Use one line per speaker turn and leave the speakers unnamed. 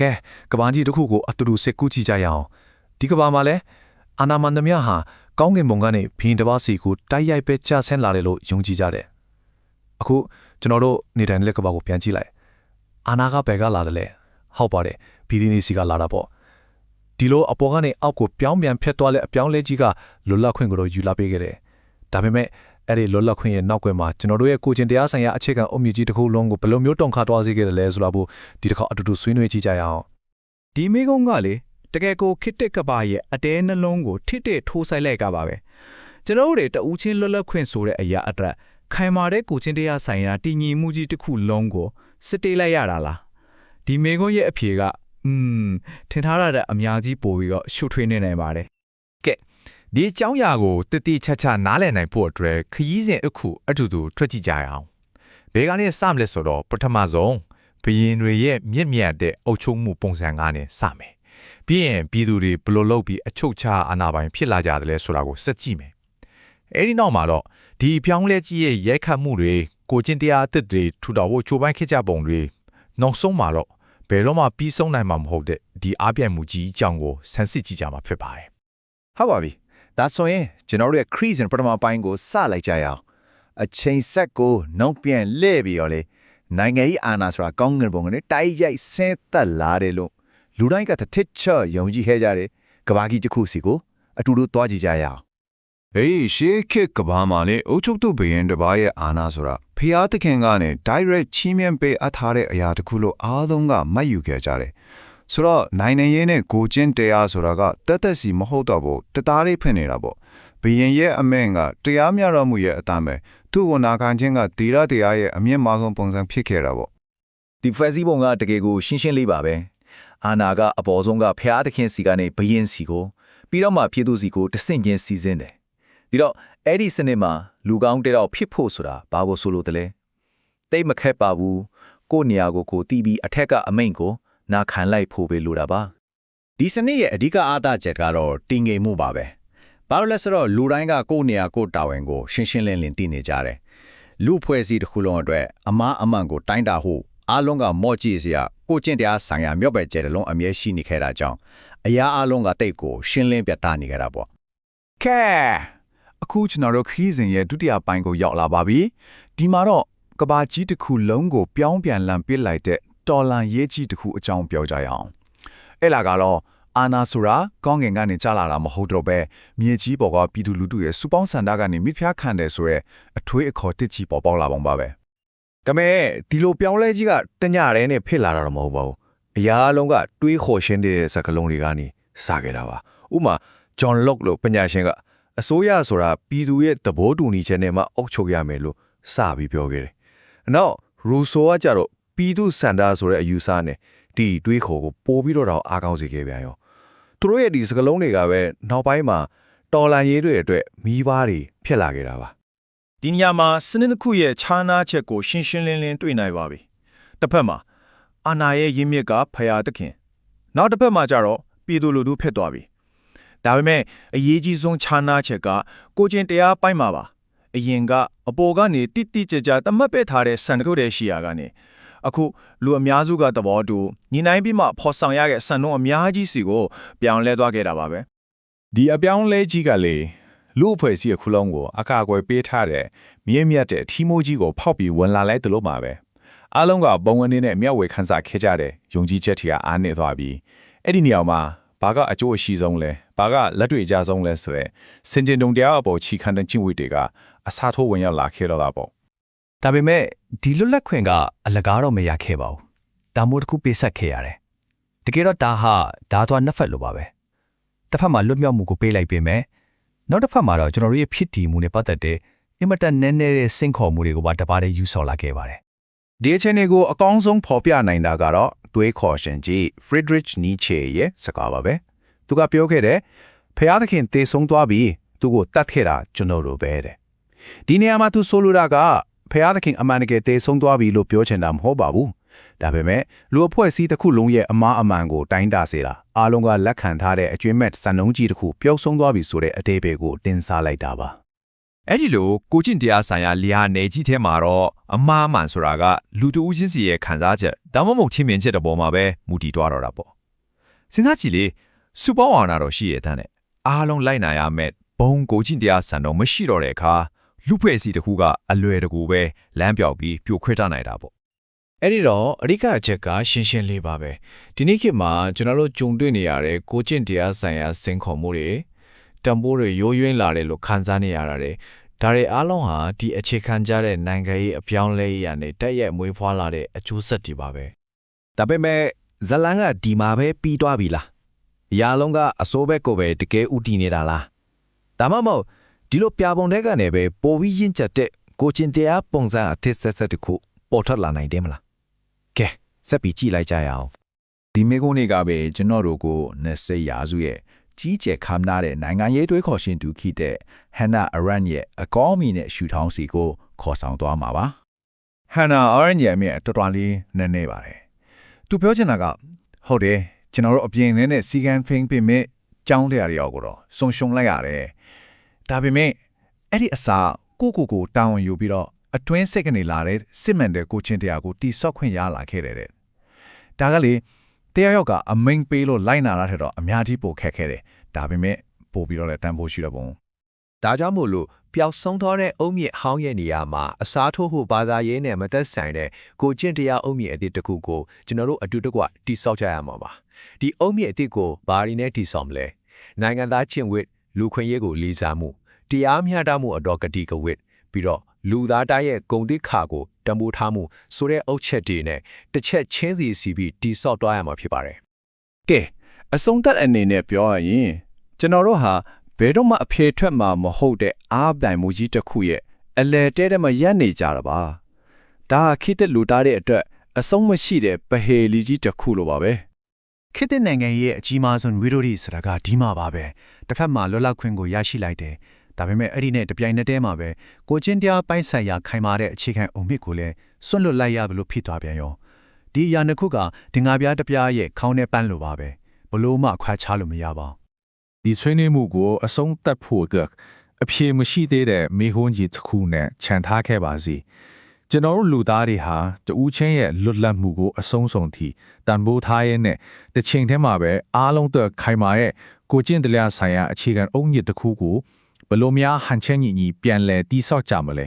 ကဲကဘာကြီးတစ်ခုကိုအတူတူစစ်ကူးကြည့်ကြရအောင်ဒီကဘာမှာလဲအာနာမန္တမြဟာကောင်းကင်ဘုံကနေဘင်းတစ်ပါးစီကိုတိုက်ရိုက်ပဲကျဆင်းလာတယ်လို့ယုံကြည်ကြတယ်အခုကျွန်တော်တို့နေထိုင်တဲ့ကဘာကိုပြန်ကြည့်လိုက်အာနာကဘယ်ကလာတယ်လဲဟုတ်ပါတယ်ဘီဒီနီစီကလာတာပေါ့ဒီလိုအပေါ်ကနေအောက်ကိုပြောင်းပြန်ဖြတ်သွားတဲ့အပြောင်းလဲကြီးကလွတ်လပ်ခွင့်ကိုတော့ယူလာပေးခဲ့တယ်ဒါပေမဲ့ အဲ့ဒီလွတ်လပ်ခွင့်ရဲ့နောက်ကွယ်မှာကျွန်တော်တို့ရဲ့ကိုကျင်တရားဆိုင်ရာအခြေခံအုတ်မြစ်ကြီးတစ်ခုလုံးကိုဘယ်လိုမျိုးတုံခါသွားစေခဲ့တယ်လဲဆိုတာကိုဒီတစ်ခါအတူတူဆွေးနွေးကြည့်ကြရအောင်
ဒီမိကုန်းကလေတကယ်ကိုခစ်တက်ကဘာရဲ့အတဲနှလုံးကိုထစ်တဲ့ထိုးဆိုင်လိုက်ကပါပဲကျွန်တော်တို့တွေတဦးချင်းလွတ်လပ်ခွင့်ဆိုတဲ့အရာအတွက်ခိုင်မာတဲ့ကိုချင်းတရားဆိုင်ရာတည်ငြိမ်မှုကြီးတစ်ခုလုံးကိုစစ်တေးလိုက်ရတာလားဒီမိကုန်းရဲ့အဖြေကอืมထင်ထားရတဲ့အများကြီးပို့ပြီးတော့ရှုထွေးနေနိုင်ပါတယ်
ဒီအကြောင်းအရာကိုတတိချာချာနားလည်နိုင်ဖို့အတွက်ခရီးစဉ်အခုအတူတူထွက်ကြည့်ကြရအောင်ဘယ်ကနေစမလဲဆိုတော့ပထမဆုံးဘယင်တွေရဲ့မြင့်မြတ်တဲ့အုပ်ချုပ်မှုပုံစံကနေစမယ်ပြီးရင်ပြည်သူတွေဘယ်လိုလုပ်ပြီးအချုပ်ချအာဏာပိုင်ဖြစ်လာကြတယ်လဲဆိုတာကိုစက်ကြည့်မယ်အဲဒီနောက်မှာတော့ဒီအပြောင်းလဲကြီးရဲ့ရိုက်ခတ်မှုတွေကိုကျင့်တရားအသစ်တွေထူထောင်ဖို့ချိုးပိုင်းခစ်ကြပုံတွေနောက်ဆုံးမှာတော့ဘယ်တော့မှပြီးဆုံးနိုင်မှာမဟုတ်တဲ့ဒီအားပြိုင်မှုကြီးအကြောင်းကိုဆန်းစစ်ကြည့်ကြမှာဖြစ်ပါတယ်
ဟုတ်ပါပြီ ဒါဆိုရင်ကျွန်တော်တို့ရဲ့ crease ပထမပိုင်းကိုစလိုက်ကြရအောင်အချိန်ဆက်ကိုနှုတ်ပြန်လှည့်ပြီးတော့လေနိုင်ငံရေးအာဏာဆိုတာကောင်းငင်ပုံကနေတိုက်ရိုက်ဆင်းသက်လာတယ်လို့လူတိုင်းကတစ်ထစ်ချယုံကြည်ခဲ့ကြတယ်ကဘာကြီးတစ်ခုစီကိုအတူတူသွားကြည့်ကြရအောင်
ဟေးရှေးခေတ်ကဘာမှာလေအုတ်ချုပ်သူဘရင်တစ်ပါးရဲ့အာဏာဆိုတာဖျားသခင်ကနေ direct ချီးမြှင့်ပေးအပ်ထားတဲ့အရာတစ်ခုလို့အားလုံးကမှတ်ယူခဲ့ကြတယ် ဆိုတော့နိုင်ငံရေးနဲ့ကိုကျင့်တရားဆိုတာကတက်တက်စီမဟုတ်တော့ဘူးတသားလေးဖြစ်နေတာပေါ့ဘရင်ရဲ့အမင်းကတရားမျှတော်မှုရဲ့အတမ်းပဲသူ့ကိုနာခံခြင်းကဒီရတရားရဲ့အမြင့်မားဆုံးပုံစံဖြစ်ခဲ့တာပေါ့
ဒီဖက်စီပုံကတကယ်ကိုရှင်းရှင်းလေးပါပဲအာနာကအပေါ်ဆုံးကဖျားသခင်စီကနေဘယင်းစီကိုပြီးတော့မှပြည်သူစီကိုတဆင့်ချင်းစီစဉ်တယ်ဒီတော့အဲ့ဒီစနစ်မှာလူကောင်းတဲ့တော့ဖြစ်ဖို့ဆိုတာဘာကိုဆိုလို့တလဲတိတ်မခက်ပါဘူးကိုယ့်နေရာကိုကိုယ်တီးပြီးအထက်ကအမိန့်ကို နာခံလိုက်ဖို့ပဲလိုတာပါ
ဒီစနစ်ရဲ့အဓိကအားသာချက်ကတော့တည်ငြိမ်မှုပါပဲဘာလို့လဲဆိုတော့လူတိုင်းကကိုယ့်နေရာကိုယ့်တာဝန်ကိုရှင်းရှင်းလင်းလင်းသိနေကြတယ်လူဖွဲ့စည်းတစ်ခုလုံးအတွက်အမားအမှန်ကိုတိုင်းတာဖို့အားလုံးကမော့ကြည့်စရာကိုကျင့်တရားဆိုင်ရာမြော့ပဲကျဲတစ်လုံးအမြဲရှိနေခဲ့တာကြောင့်အရာအားလုံးကတိတ်ကိုရှင်းလင်းပြတာနေကြတာပေါ့
ကဲအခုကျွန်တော်တို့ခီးစဉ်ရဲ့ဒုတိယပိုင်းကိုရောက်လာပါပြီဒီမှာတော့ကဘာကြီးတစ်ခုလုံးကိုပြောင်းပြန်လန်ပစ်လိုက်တဲ့ တော်လန်ရေးကြီးတစ်ခုအကြောင်းပြောကြရအောင်အဲ့လာကတော့အာနာဆိုရာကောင်းငင်ကနေကြလာတာမဟုတ်တော့ပဲမြေကြီးပေါ်ကပြည်သူလူထုရဲ့စူပေါင်းစန္ဒကနေမိဖျားခံတယ်ဆိုရဲအထွေးအခေါ်တစ်ချီပေါ်ပေါက်လာပုံပါပဲ
ဒါပေမဲ့ဒီလိုပြောင်းလဲကြီးကတညရဲနဲ့ဖြစ်လာတာတော့မဟုတ်ပါဘူးအရာအလုံးကတွေးခေါ်ရှင်းတဲ့စကားလုံးတွေကနေစခဲ့တာပါဥပမာဂျွန်လော့လို့ပညာရှင်ကအစိုးရဆိုတာပြည်သူရဲ့သဘောတူညီချက်နဲ့မှအုပ်ချုပ်ရမယ်လို့စပြီးပြောခဲ့တယ်။နောက်ရူဆိုကကြတော့ ပြည်သူစန္ဒာဆိုတဲ့အယူဆနဲ့ဒီတွေးခေါ်ကိုပို့ပြီးတော့တော့အားကောင်းစေခဲ့ပြန်ရော။သူတို့ရဲ့ဒီစကားလုံးတွေကပဲနောက်ပိုင်းမှာတော်လန်ရေးတွေအတွက်မိဘတွေဖြစ်လာခဲ့တာပါ
ဒီညမှာစနစ်တစ်ခုရဲ့ခြားနားချက်ကိုရှင်းရှင်းလင်းလင်းတွေ့နိုင်ပါပြီ။တစ်ဖက်မှာအာနာရဲ့ရင်းမြစ်ကဖရာသခင်။နောက်တစ်ဖက်မှာကျတော့ပြည်သူလူထုဖြစ်သွားပြီ။ဒါပေမဲ့အရေးကြီးဆုံးခြားနားချက်ကကိုချင်းတရားပိုင်းမှာပါ။အရင်ကအပေါ်ကနေတိတိကျကျတတ်မှတ်ပေးထားတဲ့စံတစ်ခုတည်းရှိရာကနေ အခုလူအများစုကသဘောတူညီနိုင်ပြီးမှဖော်ဆောင်ရတဲ့စံနှုန်းအများကြီးစီကိုပြောင်းလဲသွားခဲ့တာပါပဲ။
ဒီအပြောင်းလဲကြီးကလေလူအဖွဲ့အစည်းအခုလုံးကိုအကာအကွယ်ပေးထားတဲ့မြင့်မြတ်တဲ့ထီမိုးကြီးကိုဖောက်ပြီးဝင်လာလိုက်တယ်လို့မှာပဲအားလုံးကဘုံဝင်နေတဲ့မျက်ဝေခန်းစားခဲ့ကြတဲ့ယုံကြည်ချက်တွေကအားနေသွားပြီးအဲ့ဒီနေရာမှာဘာကအကျိုးအရှိဆုံးလဲဘာကလက်တွေ့အကြဆုံးလဲဆိုရဲစင်ကျင်တုံတရားအပေါ်ချီခံတဲ့ကျင့်ဝတ်တွေကအစားထိုးဝင်ရောက်လာခဲ့တော့တာပေါ့
ဒါပေမဲ့ဒီလွတ်လပ်ခွင့်ကအလကားတော့မရခဲ့ပါဘူး။ဒါမို့တစ်ခုပေးဆက်ခဲ့ရတယ်။တကယ်တော့ဒါဟာဒါသွားနှစ်ဖက်လိုပါပဲ။တစ်ဖက်မှာလွတ်မြောက်မှုကိုပေးလိုက်ပေမဲ့နောက်တစ်ဖက်မှာတော့ကျွန်တော်တို့ရဲ့ဖြစ်တည်မှုနဲ့ပတ်သက်တဲ့အင်မတန်နည်းနည်းတဲ့စင့်ခေါ်မှုတွေကိုပါတပါးတည်းယူဆော်လာခဲ့ပါတယ်
ဒီအချိန်တွေကိုအကောင်းဆုံးဖော်ပြနိုင်တာကတော့တွေးခေါ်ရှင်ကြီး Friedrich Nietzsche ရဲ့စကားပါပဲသူကပြောခဲ့တယ်ဖျားသခင်တေဆုံးသွားပြီးသူကိုတတ်ခဲ့တာကျွန်တော်တို့ပဲတဲ့ဒီနေရာမှာသူဆိုလိုတာက ဖျားသခင်အမှန်တကယ်တေဆုံးသွားပြီလို့ပြောချင်တာမဟုတ်ပါဘူးဒါပေမဲ့လူအဖွဲ့အစည်းတစ်ခုလုံးရဲ့အမားအမှန်ကိုတိုင်းတာစေတာအားလုံးကလက်ခံထားတဲ့အကျွင့်မဲ့စံနှုန်းကြီးတစ်ခုပျောက်ဆုံးသွားပြီဆိုတဲ့အသေးပဲကိုတင်စားလိုက်တာပါ
အဲ့ဒီလိုကိုကျင့်တရားဆိုင်ရာလျာနယ်ကြီးထဲမှာတော့အမှားမှန်ဆိုတာကလူတဦးချင်းစီရဲ့ခံစားချက်ဒါမှမဟုတ်ထင်မြင်ချက်တဲ့ပေါ်မှာပဲမူတည်သွားတော့တာပေါ့စဉ်းစားကြည့်လေစူပေါင်းအောင်တာတော့ရှိရတဲ့နဲ့အားလုံးလိုက်နိုင်ရမယ်ဘုံကိုကျင့်တရားဆန်တော့မရှိတော့တဲ့အခါ လူဖွဲ့စီတစ်ခုကအလွယ်တကူပဲလမ်းပြောက်ပြီးပြိုခွဲထားနိုင်တာပေါ့
အဲ့ဒီတော့အဓိကအချက်ကရှင်းရှင်းလေးပါပဲဒီနေ့ခေတ်မှာကျွန်တော်တို့ကြုံတွေ့နေရတဲ့ကိုကျင့်တရားဆိုင်ရာစင်ခေါ်မှုတွေတံပိုးတွေရိုးရွင်းလာတယ်လို့ခံစားနေရတာတွေဒါတွေအားလုံးဟာဒီအခြေခံကြတဲ့နိုင်ငံရေးအပြောင်းလဲရေးရနဲ့တက်ရက်မွေးဖွားလာတဲ့အကျိုးဆက်တွေပါပဲ
ဒါပေမဲ့ဇလန်ကဒီမှာပဲပြီးသွားပြီလား။ရာလုံးကအစိုးဘက်ကိုပဲတကယ်ဥတည်နေတာလား။ဒါမှမဟုတ် ဒီလိုပြပုံတဲ့ကနေပဲပိုပြီးရင့်ကျက်တဲ့ကိုချင်းတရားပုံစံအသစ်ဆက်ဆက်တစ်ခုပေါ်ထွက်လာနိုင်တယ်မလား။ကဲဆက်ပြီးကြည့်လိုက်ကြရအောင်
ဒီမေကုန်းတွေကပဲကျွန်တော်တို့ကို20ရာစုရဲ့ကြီးကျယ်ခမ်းနားတဲ့နိုင်ငံရေးတွေးခေါ်ရှင်သူခိတဲ့ Hannah Arendt ရဲ့အကောင်းမီနဲ့ရှူထောင်းစီကိုခေါ်ဆောင်သွားမှာပါ။ Hannah Arendt ရဲ့အမြင်တော်တော်လေးနည်းနည်းပါတယ်။သူပြောချင်တာကဟုတ်တယ်ကျွန်တော်တို့အပြင်ထဲနဲ့စီကန်ဖိန်းပင်မဲ့ကြောင်းတရားတွေရောက်ကိုတော့ဆုံရှုံလိုက်ရတယ်။ ဒါပေမဲ့အဲ့ဒီအစာကိုကိုကိုတောင်းဝင်ယူပြီးတော့အတွင်းစိတ်ကနေလာတဲ့စစ်မှန်တဲ့ကိုချင်းတရားကိုတိဆောက်ခွင့်ရလာခဲ့တယ်တဲ့။ဒါကလေတရားရောက်ကအမိန်ပေးလို့လိုက်နာရတဲ့တော့အများကြီးပိုခက်ခဲတယ်ဒါပေမဲ့ပို့ပြီးတော့လည်းတန်ဖိုးရှိတော့ပုံ
ဒါကြောင့်မို့လို့ပျောက်ဆုံးသောတဲ့အုံမြင့်ဟောင်းရဲ့နေရာမှာအစားထိုးဖို့ဘာသာရေးနဲ့မသက်ဆိုင်တဲ့ကိုကျင့်တရားအုံမြင့်အသစ်တစ်ခုကိုကျွန်တော်တို့အတူတကွတိဆောက်ကြရမှာပါဒီအုံမြင့်အသစ်ကိုဘာရီနဲ့တိဆောက်မလဲနိုင်ငံသားချင်းဝစ် လူခွင့်ရေးကိုလေးစားမှုတရားမျှတမှုအတော်ကတိကဝစ်ပြီးတော့လူသားတိုင်းရဲ့ဂုံတိခါကိုတံမိုးထားမှုဆိုတဲ့အုတ်ချက်တွေနဲ့တစ်ချက်ချင်းစီစီပြီးတိဆောက်သွားရမှာဖြစ်ပါတယ်
ကဲအဆုံးသက်အနေနဲ့ပြောရရင်ကျွန်တော်တို့ဟာဘယ်တော့မှအဖြေထွက်မှာမဟုတ်တဲ့အားပြိုင်မှုကြီးတစ်ခုရဲ့အလဲတဲတဲမရက်နေကြတာပါဒါဟာခိတက်လူသားတဲ့အတွက်အဆုံးမရှိတဲ့ပဟေလီကြီးတစ်ခုလိုပါပဲ
ခေတ်တဲ့နိုင်ငံရဲ့အကြီးမားဆုံးဝီရိုဒီဆိုတာကဒီမှာပါပဲတစ်ဖက်မှာလွတ်လပ်ခွင့်ကိုရရှိလိုက်တယ်ဒါပေမဲ့အဲ့ဒီနဲ့တပြိုင်နက်တည်းမှာပဲကိုချင်းတရားပိုင်းဆိုင်ရာခိုင်မာတဲ့အခြေခံအုံမြစ်ကိုလည်းစွန့်လွတ်လိုက်ရဘလို့ဖြစ်သွားပြန်ရောဒီအရာနှစ်ခုကဒင်္ဂါပြားတစ်ပြားရဲ့ခေါင်းနဲ့ပန်းလိုပါပဲဘလို့မှခွာခြားလို့မရပါဘူး
ဒီဆွေးနွေးမှုကိုအဆုံးသတ်ဖို့ကအဖြေမရှိသေးတဲ့မေဟွန်းကြီးတစ်ခုနဲ့ခြံထားခဲ့ပါစီ ကျွန်တော်တို့လူသားတွေဟာတူးချင်းရဲ့လွတ်လပ်မှုကိုအဆုံးစုံထိတန်ဖိုးထားရဲနဲ့တစ်ချိန်တည်းမှာပဲအားလုံးအတွက်ခိုင်မာရဲ့ကိုကျင့်တရားဆိုင်ရာအခြေခံအုံညစ်တစ်ခုကိုဘယ်လိုများဟန်ချက်ညီညီပြန်လဲတိဆောက်ကြမလဲ